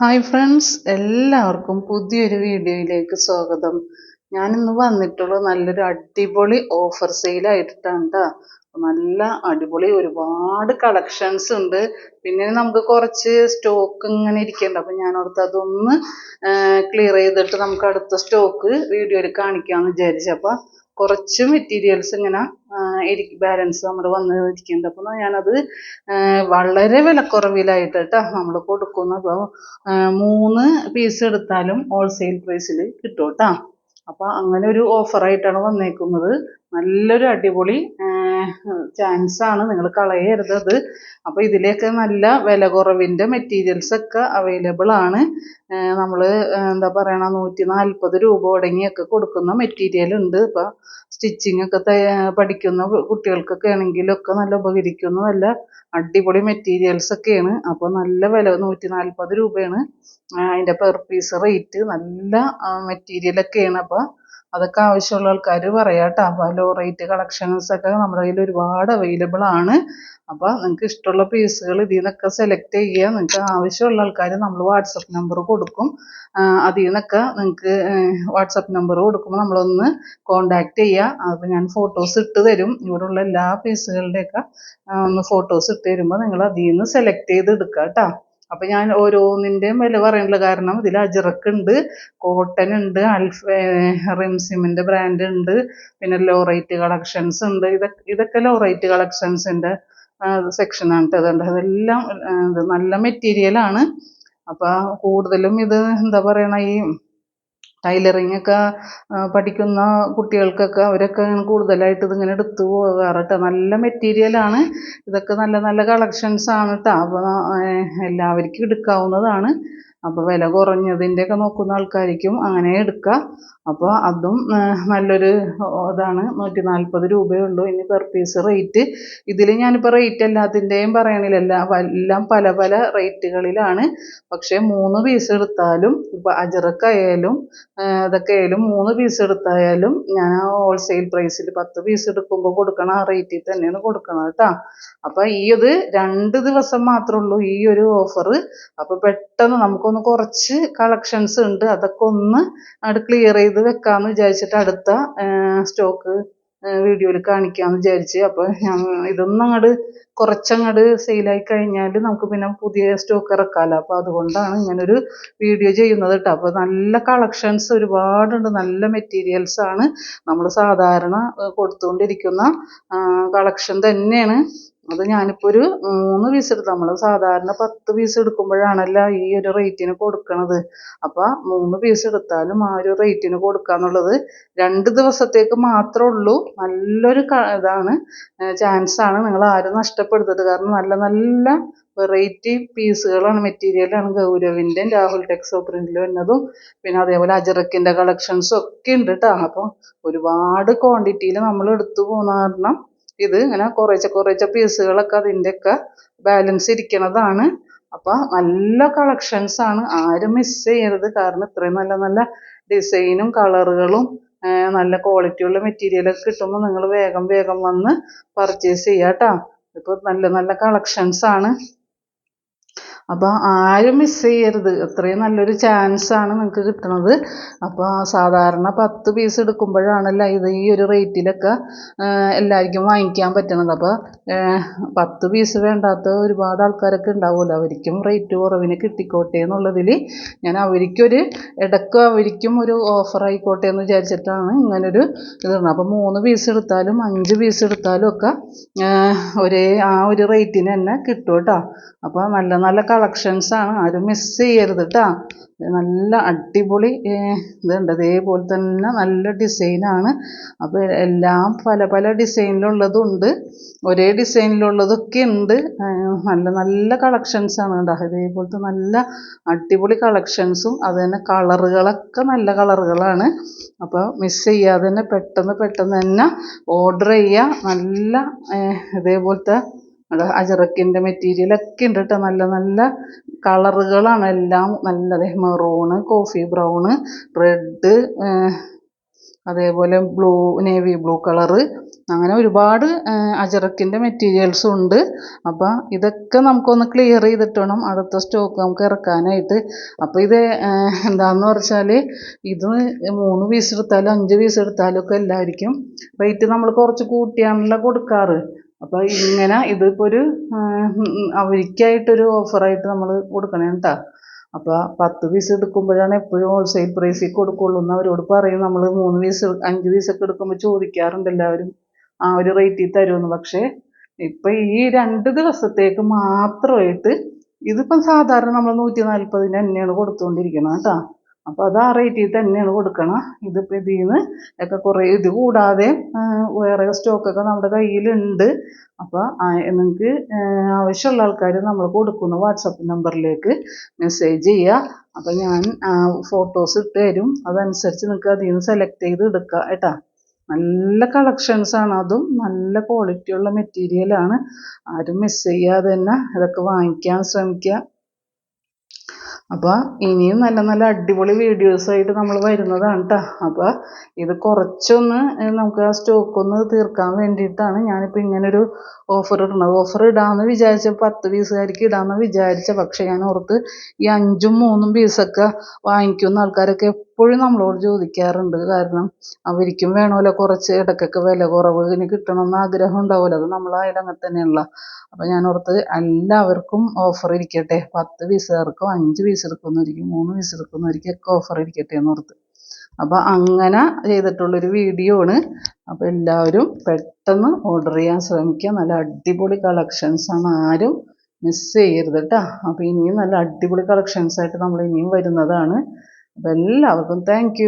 Hi friends എല്ലാവർക്കും പുതിയൊരു വീഡിയോയിലേക്ക് സ്വാഗതം. ഞാനിന്ന് വന്നിട്ടുള്ള നല്ലൊരു അടിപൊളി ഓഫർ സെയിലായിട്ടാണ് കേട്ടോ നല്ല അടിപൊളി ഒരുപാട് കളക്ഷൻസ് ഉണ്ട്. പിന്നെ നമുക്ക് കുറച്ച് സ്റ്റോക്ക് ഇങ്ങനെ ഇരിക്കുന്നുണ്ട് അപ്പം ഞാൻ അതൊന്ന് ക്ലിയർ ചെയ്തിട്ട് നമുക്ക് അടുത്ത സ്റ്റോക്ക് വീഡിയോയിൽ കാണിക്കാമെന്ന് വിചാരിച്ചു. അപ്പോൾ കുറച്ച് മെറ്റീരിയൽസ് ഇങ്ങനെ ബാലൻസ് നമ്മൾ വന്ന് ഇരിക്കുന്നുണ്ട്. അപ്പോൾ ഞാനത് വളരെ വിലക്കുറവിലായിട്ട് കേട്ടോ നമ്മൾ കൊടുക്കുന്നു അപ്പോൾ മൂന്ന് പീസ് എടുത്താലും ഹോൾസെയിൽ പ്രൈസിൽ കിട്ടും കേട്ടോ അപ്പോൾ അങ്ങനെ ഒരു ഓഫറായിട്ടാണ് വന്നേക്കുന്നത്. നല്ലൊരു അടിപൊളി ചാൻസ് ആണ് നിങ്ങൾ കളയരുത് അത് അപ്പോൾ ഇതിലേക്ക് നല്ല വില കുറവിന്റെ മെറ്റീരിയൽസ് ഒക്കെ അവൈലബിൾ ആണ്. നമ്മൾ എന്താ പറയണ നൂറ്റി നാൽപ്പത് രൂപ തുടങ്ങിയൊക്കെ കൊടുക്കുന്ന മെറ്റീരിയൽ ഉണ്ട്. ഇപ്പോൾ സ്റ്റിച്ചിങ് ഒക്കെ പഠിക്കുന്ന കുട്ടികൾക്കൊക്കെ ആണെങ്കിലൊക്കെ നല്ല ഉപകരിക്കുന്ന നല്ല അടിപൊളി മെറ്റീരിയൽസ് ഒക്കെയാണ്. അപ്പോൾ നല്ല വില നൂറ്റി നാൽപ്പത് രൂപയാണ് അതിന്റെ പെർ പീസ് റേറ്റ് നല്ല മെറ്റീരിയലൊക്കെയാണ് അപ്പോൾ അതൊക്കെ ആവശ്യമുള്ള ആൾക്കാർ പറയാം കേട്ടോ അപ്പോൾ ലോ റേറ്റ് കളക്ഷൻസ് ഒക്കെ നമ്മുടെ കയ്യിൽ ഒരുപാട് അവൈലബിൾ ആണ്. അപ്പോൾ നിങ്ങൾക്ക് ഇഷ്ടമുള്ള പീസുകൾ ഇതിൽ നിന്നൊക്കെ സെലക്ട് ചെയ്യുക. നിങ്ങൾക്ക് ആവശ്യമുള്ള ആൾക്കാർ നമ്മൾ വാട്സപ്പ് നമ്പർ കൊടുക്കും. അതിൽ നിന്നൊക്കെ നിങ്ങൾക്ക് വാട്സപ്പ് നമ്പർ കൊടുക്കുമ്പോൾ നമ്മളൊന്ന് കോണ്ടാക്ട് ചെയ്യുക. അപ്പോൾ ഞാൻ ഫോട്ടോസ് ഇട്ട് തരും. ഇവിടെയുള്ള എല്ലാ പീസുകളുടെയൊക്കെ ഒന്ന് ഫോട്ടോസ് തരുമ്പോൾ നിങ്ങൾ അതിൽ നിന്ന് സെലക്ട് ചെയ്ത് എടുക്കുക കേട്ടോ അപ്പം ഞാൻ ഓരോന്നിന്റെയും വില പറയാനുള്ള കാരണം ഇതിൽ അജിറക്ക് ഉണ്ട് കോട്ടൺ ഉണ്ട് അൽഫ റിംസിമിന്റെ ബ്രാൻഡ് ഉണ്ട് പിന്നെ ലോറൈറ്റ് കളക്ഷൻസ് ഉണ്ട്. ഇതൊക്കെ ഇതൊക്കെ ലോറൈറ്റ് കളക്ഷൻസിന്റെ സെക്ഷനാണ് കേട്ടോ അതുകൊണ്ട് അതെല്ലാം നല്ല മെറ്റീരിയലാണ് അപ്പോൾ കൂടുതലും ഇത് എന്താ പറയണ ഈ ടൈലറിങ് ഒക്കെ പഠിക്കുന്ന കുട്ടികൾക്കൊക്കെ അവരൊക്കെ കൂടുതലായിട്ട് ഇതിങ്ങനെ എടുത്തു പോകാറ് കേട്ടോ നല്ല മെറ്റീരിയലാണ് ഇതൊക്കെ നല്ല നല്ല കളക്ഷൻസ് കേട്ടോ അപ്പോൾ എല്ലാവർക്കും എടുക്കാവുന്നതാണ്. അപ്പോൾ വില കുറഞ്ഞതിന്റെയൊക്കെ നോക്കുന്ന ആൾക്കാർക്കും അങ്ങനെ എടുക്കാം. അപ്പോൾ അതും നല്ലൊരു ഇതാണ്. നൂറ്റി നാൽപ്പത് രൂപയേ ഉള്ളൂ ഇനി പെർ പീസ് റേറ്റ് ഇതിൽ ഞാനിപ്പോൾ റേറ്റ് എല്ലാത്തിന്റെയും പറയണില്ല. എല്ലാം പല പല റേറ്റുകളിലാണ് പക്ഷേ മൂന്ന് പീസ് എടുത്താലും ഇപ്പോൾ അജറക്കായാലും ഇതൊക്കെ ആയാലും മൂന്ന് പീസ് എടുത്തായാലും ഞാൻ ഹോൾസെയിൽ പ്രൈസിൽ പത്ത് പീസ് എടുക്കുമ്പോൾ കൊടുക്കണ ആ റേറ്റിൽ തന്നെയാണ് കൊടുക്കണത് കേട്ടോ. അപ്പോൾ ഈ ഇത് രണ്ട് ദിവസം മാത്രമേ ഉള്ളൂ ഈ ഒരു ഓഫർ അപ്പോൾ പെട്ടെന്ന് നമുക്കൊന്ന് കുറച്ച് കളക്ഷൻസ് ഉണ്ട്. അതൊക്കെ ഒന്ന് അത് ക്ലിയർ ചെയ്ത് വെക്കാമെന്ന് വിചാരിച്ചിട്ട് അടുത്ത സ്റ്റോക്ക് വീഡിയോയിൽ കാണിക്കാമെന്ന് വിചാരിച്ച്. അപ്പോൾ ഞാൻ ഇതൊന്നും അങ്ങോട്ട് കുറച്ചങ്ങോട്ട് സെയിലായി കഴിഞ്ഞാൽ നമുക്ക് പിന്നെ പുതിയ സ്റ്റോക്ക് ഇറക്കാമല്ലോ അപ്പോൾ അതുകൊണ്ടാണ് ഇങ്ങനൊരു വീഡിയോ ചെയ്യുന്നത് കേട്ടോ അപ്പോൾ നല്ല കളക്ഷൻസ് ഒരുപാടുണ്ട്. നല്ല മെറ്റീരിയൽസ് ആണ് നമ്മൾ സാധാരണ കൊടുത്തുകൊണ്ടിരിക്കുന്ന കളക്ഷൻ തന്നെയാണ്. അത് ഞാനിപ്പോൾ ഒരു മൂന്ന് പീസ് എടുത്തു നമ്മൾ സാധാരണ പത്ത് പീസ് എടുക്കുമ്പോഴാണല്ലോ ഈ ഒരു റേറ്റിന് കൊടുക്കണത്. അപ്പോൾ മൂന്ന് പീസ് എടുത്താലും ആ ഒരു റേറ്റിന് കൊടുക്കാന്നുള്ളത് രണ്ട് ദിവസത്തേക്ക് മാത്രമേ ഉള്ളൂ. നല്ലൊരു ഇതാണ്. ചാൻസ് ആണ് നിങ്ങൾ ആരും നഷ്ടപ്പെടുത്തരുത്. കാരണം നല്ല നല്ല വെറൈറ്റി പീസുകളാണ് മെറ്റീരിയലാണ് ഗൗരവിന്റെ രാഹുൽ ടെക്സോ പ്രിന്റിൽ വരുന്നതും പിന്നെ അതേപോലെ അജറക്കിന്റെ കളക്ഷൻസും ഒക്കെ ഉണ്ട് കേട്ടോ അപ്പോൾ ഒരുപാട് ക്വാണ്ടിറ്റിയിൽ നമ്മൾ എടുത്തു പോകുന്ന കാരണം ഇത് ഇങ്ങനെ കുറേശ്ശെ കുറേശ്ശെ പീസുകളൊക്കെ അതിന്റെയൊക്കെ ബാലൻസ് ഇരിക്കണതാണ്. അപ്പോൾ നല്ല കളക്ഷൻസ് ആണ്. ആരും മിസ് ചെയ്യരുത്. കാരണം ഇത്രയും നല്ല നല്ല ഡിസൈനും കളറുകളും നല്ല ക്വാളിറ്റിയുള്ള മെറ്റീരിയലൊക്കെ കിട്ടുമ്പോൾ നിങ്ങൾ വേഗം വേഗം വന്ന് പർച്ചേസ് ചെയ്യാം കേട്ടോ നല്ല നല്ല കളക്ഷൻസ് ആണ്. അപ്പോൾ ആരും മിസ് ചെയ്യരുത്. അത്രയും നല്ലൊരു ചാൻസ് ആണ് നിങ്ങൾക്ക് കിട്ടുന്നത് അപ്പോൾ സാധാരണ പത്ത് പീസ് എടുക്കുമ്പോഴാണല്ലോ ഇത് ഈ ഒരു റേറ്റിലൊക്കെ എല്ലാവർക്കും വാങ്ങിക്കാൻ പറ്റുന്നത് അപ്പോൾ പത്ത് പീസ് വേണ്ടാത്ത ഒരുപാട് ആൾക്കാരൊക്കെ ഉണ്ടാവുമല്ലോ. അവർക്കും റേറ്റ് കുറവിന് കിട്ടിക്കോട്ടെ എന്നുള്ളതിൽ ഞാൻ അവർക്കൊരു ഇടയ്ക്ക് അവർക്കും ഒരു ഓഫർ ആയിക്കോട്ടെ എന്ന് വിചാരിച്ചിട്ടാണ് ഇങ്ങനൊരു ഇത് അപ്പോൾ മൂന്ന് പീസ് എടുത്താലും അഞ്ച് പീസ് എടുത്താലും ഒക്കെ ഒരേ ആ ഒരു റേറ്റിന് തന്നെ കിട്ടും കേട്ടോ. അപ്പോൾ നല്ല നല്ല കളക്ഷൻസ് ആണ് ആരും മിസ് ചെയ്യരുത് കേട്ടോ നല്ല അടിപൊളി ഇതുണ്ട്. അതേപോലെ തന്നെ നല്ല ഡിസൈനാണ്. അപ്പോൾ എല്ലാം പല പല ഡിസൈനിലുള്ളതുണ്ട്. ഒരേ ഡിസൈനിലുള്ളതൊക്കെ ഉണ്ട്. നല്ല നല്ല കളക്ഷൻസ് ആണ് കേട്ടോ ഇതേപോലത്തെ നല്ല അടിപൊളി കളക്ഷൻസും അത് തന്നെ കളറുകളൊക്കെ നല്ല കളറുകളാണ്. അപ്പോൾ മിസ് ചെയ്യാതെ തന്നെ പെട്ടെന്ന് പെട്ടെന്ന് തന്നെ ഓർഡർ ചെയ്യുക നല്ല ഇതേപോലത്തെ അജറക്കിന്റെ മെറ്റീരിയലൊക്കെ ഉണ്ട് കേട്ടോ നല്ല നല്ല കളറുകളാണ് എല്ലാം. നല്ലത് മെറൂണ് കോഫി ബ്രൗണ് റെഡ് അതേപോലെ ബ്ലൂ നേവി ബ്ലൂ കളറ് അങ്ങനെ ഒരുപാട് അജറക്കിന്റെ മെറ്റീരിയൽസും ഉണ്ട്. അപ്പോൾ ഇതൊക്കെ നമുക്കൊന്ന് ക്ലിയർ ചെയ്തിട്ട് വേണം അടുത്ത സ്റ്റോക്ക് നമുക്ക് ഇറക്കാനായിട്ട്. അപ്പോൾ ഇത് എന്താണെന്ന് വെച്ചാൽ ഇത് മൂന്ന് പീസ് എടുത്താലും അഞ്ച് പീസ് എടുത്താലും ഒക്കെ എല്ലാവർക്കും റേറ്റ് നമ്മൾ കുറച്ച് കൂട്ടിയാണല്ലോ കൊടുക്കാറ്. അപ്പോൾ ഇങ്ങനെ ഇതിപ്പോൾ ഒരു അവർക്കായിട്ടൊരു ഓഫറായിട്ട് നമ്മൾ കൊടുക്കണേ കേട്ടോ അപ്പോൾ പത്ത് പീസ് എടുക്കുമ്പോഴാണ് എപ്പോഴും ഹോൾസെയിൽ പ്രൈസിൽ കൊടുക്കുള്ളൂ എന്ന് അവരോട് പറയും. നമ്മൾ മൂന്ന് പീസ് അഞ്ച് പീസൊക്കെ എടുക്കുമ്പോൾ ചോദിക്കാറുണ്ട് എല്ലാവരും. ആ ഒരു റേറ്റിൽ തരുമെന്ന്. പക്ഷേ ഇപ്പം ഈ രണ്ട് ദിവസത്തേക്ക് മാത്രമായിട്ട് ഇതിപ്പം സാധാരണ നമ്മൾ നൂറ്റി നാൽപ്പതിന് തന്നെയാണ് കൊടുത്തുകൊണ്ടിരിക്കുന്നത് കേട്ടോ അപ്പോൾ അത് ആ റേറ്റിൽ തന്നെയാണ് കൊടുക്കണം. ഇതിപ്പോൾ ഇതിൽ നിന്ന് ഒക്കെ കുറേ ഇത് കൂടാതെ വേറെ സ്റ്റോക്കൊക്കെ നമ്മുടെ കയ്യിലുണ്ട്. അപ്പോൾ നിങ്ങൾക്ക് ആവശ്യമുള്ള ആൾക്കാർ നമ്മൾ കൊടുക്കുന്ന വാട്സപ്പ് നമ്പറിലേക്ക് മെസ്സേജ് ചെയ്യുക. അപ്പോൾ ഞാൻ ഫോട്ടോസ് ഇട്ട് തരും. അതനുസരിച്ച് നിങ്ങൾക്ക് അതിൽ നിന്ന് സെലക്ട് ചെയ്ത് എടുക്കുക കേട്ടോ. നല്ല കളക്ഷൻസ് ആണ്. അതും നല്ല ക്വാളിറ്റിയുള്ള മെറ്റീരിയലാണ് ആരും മിസ് ചെയ്യാതെ തന്നെ ഇതൊക്കെ വാങ്ങിക്കാൻ ശ്രമിക്കുക. അപ്പോൾ ഇനിയും നല്ല നല്ല അടിപൊളി വീഡിയോസ് ആയിട്ട് നമ്മൾ വരുന്നതാണ് കേട്ടോ അപ്പോൾ ഇത് കുറച്ചൊന്ന് നമുക്ക് ആ സ്റ്റോക്കൊന്ന് തീർക്കാൻ വേണ്ടിയിട്ടാണ് ഞാനിപ്പോൾ ഇങ്ങനൊരു ഓഫർ ഇടുന്നത്. ഓഫർ ഇടാമെന്ന് വിചാരിച്ച പത്ത് പീസുകാർക്ക് ഇടാമെന്ന് വിചാരിച്ച പക്ഷേ ഞാൻ ഓർത്ത് ഈ അഞ്ചും മൂന്നും പീസൊക്കെ വാങ്ങിക്കുന്ന ആൾക്കാരൊക്കെ എപ്പോഴും നമ്മളോട് ചോദിക്കാറുണ്ട്. കാരണം അവർക്കും വേണമല്ലോ കുറച്ച് ഇടയ്ക്കൊക്കെ വില കുറവ്. ഇനി കിട്ടണമെന്ന് ആഗ്രഹം ഉണ്ടാവുമല്ലോ. അത് നമ്മളായാലും അങ്ങനെ തന്നെയാണല്ലോ. അപ്പോൾ ഞാൻ ഓർത്ത് എല്ലാവർക്കും ഓഫർ ഇരിക്കട്ടെ. പത്ത് പീസുകാർക്കും അഞ്ച് പീസ് എടുക്കുന്നവർക്ക് മൂന്ന് പീസ് എടുക്കുന്നവർക്കൊക്കെ ഓഫർ ഇരിക്കട്ടെ എന്ന് ഓർത്ത്. അപ്പോൾ അങ്ങനെ ചെയ്തിട്ടുള്ളൊരു വീഡിയോ ആണ്. അപ്പോൾ എല്ലാവരും പെട്ടെന്ന് ഓർഡർ ചെയ്യാൻ ശ്രമിക്കുക. നല്ല അടിപൊളി കളക്ഷൻസ് ആണ്. ആരും മിസ് ചെയ്യരുത് കേട്ടോ അപ്പോൾ ഇനിയും നല്ല അടിപൊളി കളക്ഷൻസ് ആയിട്ട് നമ്മൾ ഇനിയും വരുന്നതാണ്. അപ്പോൾ എല്ലാവർക്കും താങ്ക്